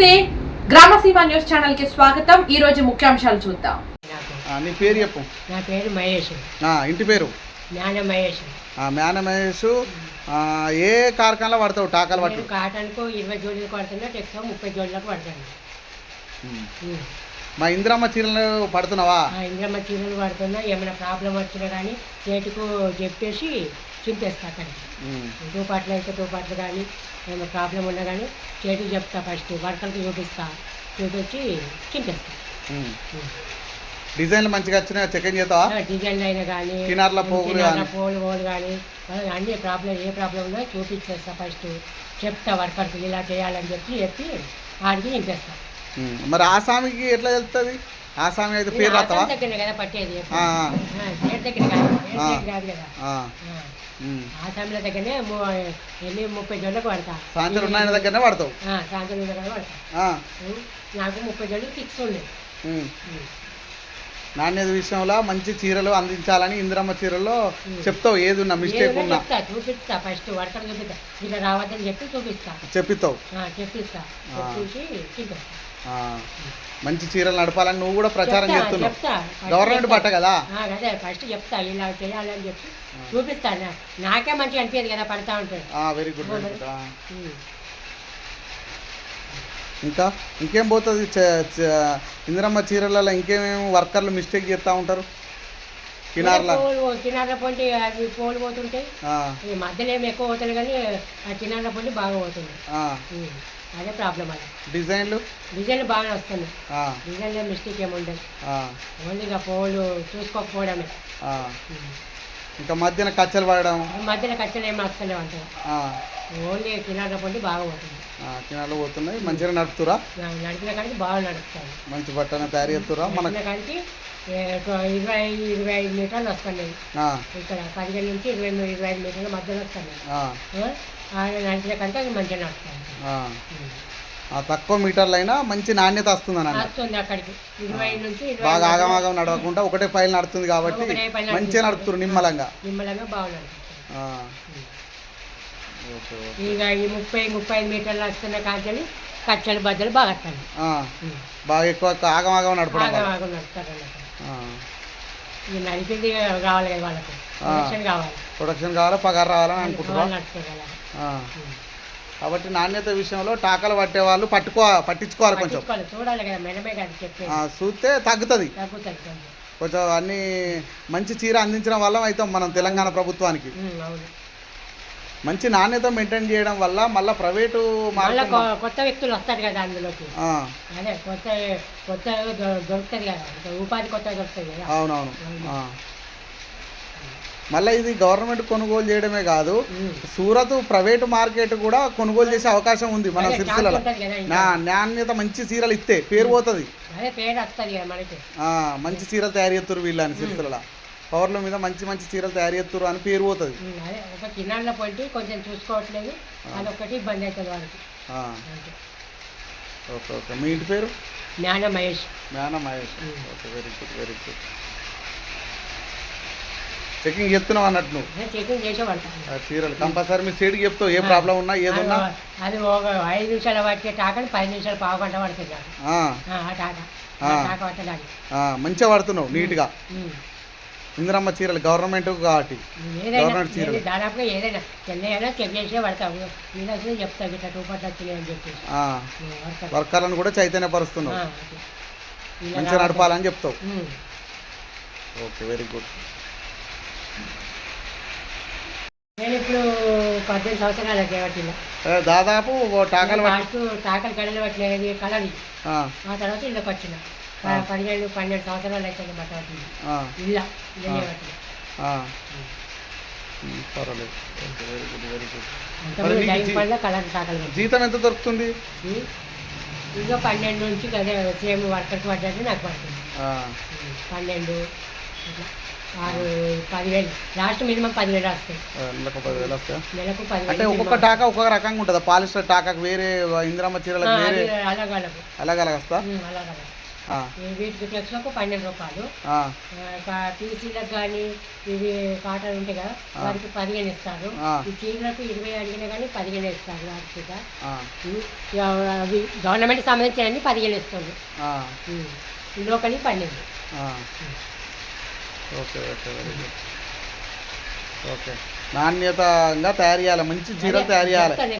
నమస్తే. గ్రామసీమ న్యూస్ ఛానల్కి స్వాగతం. ఈ రోజు ముఖ్యాంశాలు చూద్దాం. ఆ, నీ పేరు చెప్పు. నా పేరు మహేష్. ఆ, ఇంటి పేరు? జ్ఞాన మహేష్. ఆ, మేన మహేష్. ఆ, ఏ కార్ఖానలో పడతావు? టాకాలు పట్టు. నేను కాటన్కు ఇరవై జోడీలకు పడుతున్నా టెక్స్లో ముప్పై జోడీలకు పడతాను. ఉమ్. ఉమ్. మా ఇందిరమ్మ చీరలు పడుతున్నావా? ఆ ఇంద్రమ్మ చీరలు పడుతున్నా. ఏమైనా ప్రాబ్లం వచ్చినా కానీ చేతికు చెప్పేసి చింపేస్తా అక్కడికి. ఉమ్. తూపాట్లు అయితే తూపాట్లు కానీ ఏమైనా ప్రాబ్లం ఉన్నా కానీ చేతికి చెప్తా ఫస్ట్ వర్కర్కి చూపిస్తా. చూపించి చింపేస్తా. డిజైన్లు మంచిగా వచ్చినా చెకింగ్ చేస్తావా? ఆ, డిజైన్లు అయినా కానీ కినార్ల పోగులు పోలు పోలు కానీ అన్ని ప్రాబ్లం ఏ ప్రాబ్లం ఉందో చూపించేస్తా ఫస్ట్ చెప్తా వర్కర్కి ఇలా చేయాలని చెప్పి చెప్పి ఆడికి నింపేస్తా ఉమ్. మరి ఆసామికి ఎట్లా తెలుస్తుంది ఆసామి అయితే పేరు రాస్తావా కదా పట్టేది ఆ, దగ్గర కాదు ఆ. కాదు ఆ. ఆ. ఆసాంల దగ్గరనే వెళ్ళి ముప్పై జోళ్ళకు పడతా సాయంత్రం ఉన్న దగ్గరనే పడతావు ఆ, సాయంత్రం దగ్గర పడతా ఆ. ఉం. నాకు ముప్పై జోళ్ళు ఫిక్స్ ఉన్నాయి. నాణ్యత విషయంలో మంచి చీరలు అందించాలని ఇందిరమ్మ చీరల్లో. చెప్తావు ఏది ఉన్నా మిస్టేక్ ఉన్నా చూపిస్తా ఫస్ట్ వర్కర్ చూపిస్తా ఇలా రావద్దని చెప్పి చూపిస్తా చెప్పిస్తావు ఆ, చెప్పిస్తా ఆ. చూసి ఆ. మంచి చీరలు నడపాలని నువ్వు కూడా ప్రచారం చేస్తున్నావు. గవర్నమెంట్ చెప్తా. బట్ట కదా? అదే ఫస్ట్ చెప్తా ఇలా చేయాలని చెప్పి చూపిస్తా. నా- నాకే మంచిగా అనిపించదు కదా పడతా ఉంటుంది వెరీ గుడ్ వెరీ గుడ్ ఉం. ఇంకా? ఇంకేం పోతుంది? ఇందిరమ్మ చీరలలో ఇంకేమేమి వర్కర్లు మిస్టేక్ చేస్తూ ఉంటారు? కినార్ల? కినార్ల పొంటి అవి పోలు పోతుంటాయి ఈ మధ్యలో ఏమి ఎక్కువ పోతుంది కానీ ఆ కినార్ల పొంటి బాగా పోతుంది. అదే ప్రాబ్లం అది డిజైన్లు? డిజైన్లు బాగానే వస్తున్నాయి డిజైన్లో మిస్టేక్ ఏమి ఉండదు ఓన్లీ ఇక పోలు చూసుకోకపోవడమే. ఇంకా మధ్యన కచ్చలు పడడం మధ్యలో ఖర్చులు ఏమి వస్తలేవు అంటారు ఆ, ఓన్లీ కినార్ల పొంటి బాగా పోతుంది. ఆ, కినార్లు పోతున్నాయి. మంచిగా నడుపుతురా? నడిపిన కాడికి బాగా నడుపుతాను మంచి బట్టన తయారు చేస్తురా? ఏ, ఒక ఇరవై ఇరవై ఐదు మీటర్లు వస్తున్నాయి ఇక్కడ పదిహేను నుంచి ఇరవై ఇరవై ఐదు మీటర్ల మధ్యలో వస్తున్నాయి ఆయన నడిపిన కంటే అది మంచిగా. ఆ, తక్కువ మీటర్లు అయినా మంచి నాణ్యత వస్తుంది అన్న వస్తుంది అక్కడికి. ఇరవై నుంచి ఇరవై బాగా ఆగమాగం నడవకుండా ఒకటే పైలు నడుతుంది కాబట్టి మంచిగా నడుపుతున్నారు నిమ్మలంగా. ఇక ఈ ముప్పై ముప్పై మీటర్లు వస్తున్న కాంచెలు కచ్చలు బద్దలు బాగా బాగా ఎక్కువ ఆగమాగం నడపడం అన్నమాట. నడిపింది కావాలి వాళ్ళకు. ప్రొడక్షన్ కావాలా. పగారు రావాలని అనుకుంటున్నా వాళ్ళు నడుపుకోగలరు కాబట్టి నాణ్యత విషయంలో టాకలు పట్టే వాళ్ళు పట్టుకో పట్టించుకోవాలి కొంచెం. చూస్తే తగ్గుతుంది. కొంచెం అన్ని మంచి చీర అందించడం వల్ల అవుతాం మనం తెలంగాణ ప్రభుత్వానికి. మంచి నాణ్యత మెయింటైన్ చేయడం వల్ల మళ్ళీ ప్రైవేటు కొత్త వ్యక్తులు వస్తారు కదా అందులోకి. అదే కొత్త కొత్త దొరుకుతుంది కదా. ఉపాధి కొత్త దొరుకుతుంది కదా. అవునవును. మళ్ళీ ఇది గవర్నమెంట్ కొనుగోలు చేయడమే కాదు. సూరత్ ప్రైవేట్ మార్కెట్ కూడా కొనుగోలు చేసే అవకాశం ఉంది మన సిరిసిల్లలో. నాణ్యత మంచి చీరలు ఇస్తే పేరు పోతుంది. మంచి చీరలు తయారు చేస్తారు వీళ్ళని సిరిసిల్ల పవర్ల మీద మంచి మంచి చీరలు తయారు చేస్తారు అని పేరు పోతుంది. ఒక పొంటి కొంచెం చూసుకోవట్లేదు అదొకటి ఇబ్బంది అవుతుంది వాళ్ళకి. ఆ, అంతే. Okay okay. మీ ఇంటి పేరు? Gnana Mahesh Gnana Mahesh. Okay very good very good. Checking చెప్తున్నావు అన్నట్టు నువ్వు. అదే చెకింగ్ చేసే పడతాను ఆ చీరలు. కంపల్సరీ మీ సైడ్కి చెప్తావు ఏ ప్రాబ్లం ఉన్నా ఏదున్నా అది ఒక ఐదు నిమిషాలు పట్టే టాకని పది నిమిషాలు పావు గంట పడుతుంది టాక. టాక పట్టడానికి మంచిగా పడుతున్నావు నీట్గా. ఇందిరమ్మ చీరలు గవర్నమెంట్ కాబట్టి. గవర్నమెంట్ చీరలు. దాదాపుగా ఏదైనా చెన్నైనా చెక్ చేసే పడతావు. ఇలా వస్తే చెప్తా ఇట్లా టూ వర్కర్. వర్కర్లను కూడా చైతన్యపరుస్తున్నావు. మంచిగా. నడపాలని చెప్తావు. Okay very good. నేను ఇప్పుడు పద్దెనిమిది సంవత్సరాలు చేయబట్టిన దాదాపు టాకలు టాకలు కడలు పట్టినది కలది ఆ, తర్వాత ఇళ్ళకి వచ్చిన. ప- పదిహేడు పన్నెండు సంవత్సరాలు అయితే బట్ట పట్టింది ఆ, ఇళ్ళ ఇళ్ళే పట్టిన జీతం ఎంత దొరుకుతుంది? ఇంకా పన్నెండు నుంచి అదే సేమ్ వర్కర్కి పడ్డట్టు నాకు పడుతుంది. పన్నెండు ఆరు పదివేలు. లాస్ట్ మినిమం పదివేలు వస్తాయి. ఆ, నెలకు పదివేలు వస్తాయా? నెలకు అంటే పదివేలు ఒక్కొక్క టాకా ఒక్కొక్క రకంగా ఉంటుందా? పాలిస్టర్ టాకాకు వేరే ఇందిరమ్మ చీరలకు వేరే అలాగ అలాగ అలాగ అలాగ వస్తా అలాగ ఆ, ఈ వీటికి ఫ్లెక్స్లకు పన్నెండు రూపాయలు. పీసీలకు కానీ ఇవి కాటన్ ఉంటాయి కదా పదిహేను ఇస్తారు. ఈ చీరలకు ఇరవై అడిగినా కానీ పదిహేను ఇస్తారు అవి గవర్నమెంట్ సంబంధించిన పదిహేను ఇస్తుంది. లోకలి పన్నెండు. Okay okay very good. Okay. నాణ్యతంగా తయారు చేయాలి. మంచి చీరలు తయారు చేయాలి.